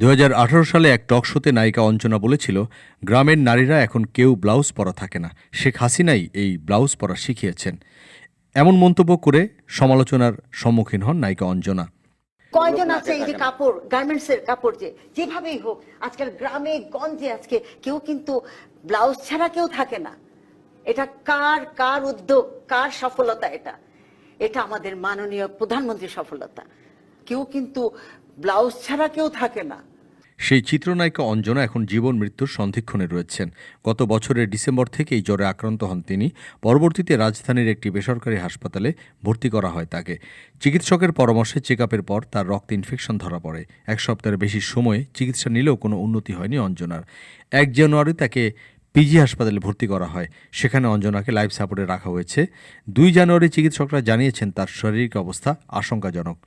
দুহাজার আঠারো সালে এক টক শোতে নায়িকা অঞ্চনা বলেছিল, গ্রামের নারীরা এখন কেউ ব্লাউজ পরা থাকে না। শেখ হাসিনাই এই ব্লাউজ পরা শিখিয়েছেন। এমন মন্তব্য করে সমালোচনার সম্মুখীন হন নায়িকা অঞ্জনা। কয়জন আছে এই যে কাপড় গার্মেন্টস এর কাপড় যে, যেভাবেই হোক, আজকাল গ্রামে, গঞ্জে আজকে কেউ কিন্তু ব্লাউজ ছাড়া কেউ থাকে না। এটা কার কার উদ্যোগ, কার সফলতা এটা? এটা আমাদের মাননীয় প্রধানমন্ত্রীর সফলতা। কেউ কিন্তু ব্লাউজ ছাড়া কেউ থাকে না। সেই চিত্রনায়িকা অঞ্জনা এখন জীবন মৃত্যুর সন্ধিক্ষণে রয়েছেন। গত বছরের ডিসেম্বর থেকেই জ্বরে আক্রান্ত হন তিনি। পরবর্তীতে রাজধানীর একটি বেসরকারি হাসপাতালে ভর্তি করা হয় তাকে। চিকিৎসকের পরামর্শে চেক পর তার রক্তে ইনফেকশন ধরা পড়ে। এক সপ্তাহের বেশি সময়ে চিকিৎসা নিলেও কোনো উন্নতি হয়নি অঞ্জনার। এক জানুয়ারি তাকে পিজি হাসপাতালে ভর্তি করা হয়। সেখানে অঞ্জনাকে লাইফ সাপোর্টে রাখা হয়েছে। দুই জানুয়ারি চিকিৎসকরা জানিয়েছেন তার শারীরিক অবস্থা আশঙ্কাজনক।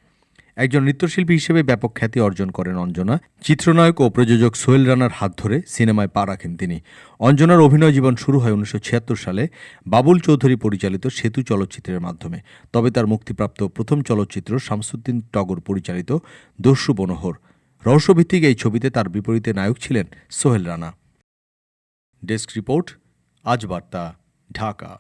একজন নৃত্যশিল্পী হিসেবে ব্যাপক খ্যাতি অর্জন করেন অঞ্জনা। চিত্রনায়ক ও প্রযোজক সোহেল রানার হাত ধরে সিনেমায় পা রাখেন তিনি। অঞ্জনার অভিনয় জীবন শুরু হয় উনিশশো ছিয়াত্তর সালে বাবুল চৌধুরী পরিচালিত সেতু চলচ্চিত্রের মাধ্যমে। তবে তার মুক্তিপ্রাপ্ত প্রথম চলচ্চিত্র শামসুদ্দিন টগর পরিচালিত দস্যু বনোহর। রহস্যভিত্তিক এই ছবিতে তার বিপরীতে নায়ক ছিলেন সোহেল রানা। ডেস্ক রিপোর্ট, আজ বার্তা, ঢাকা।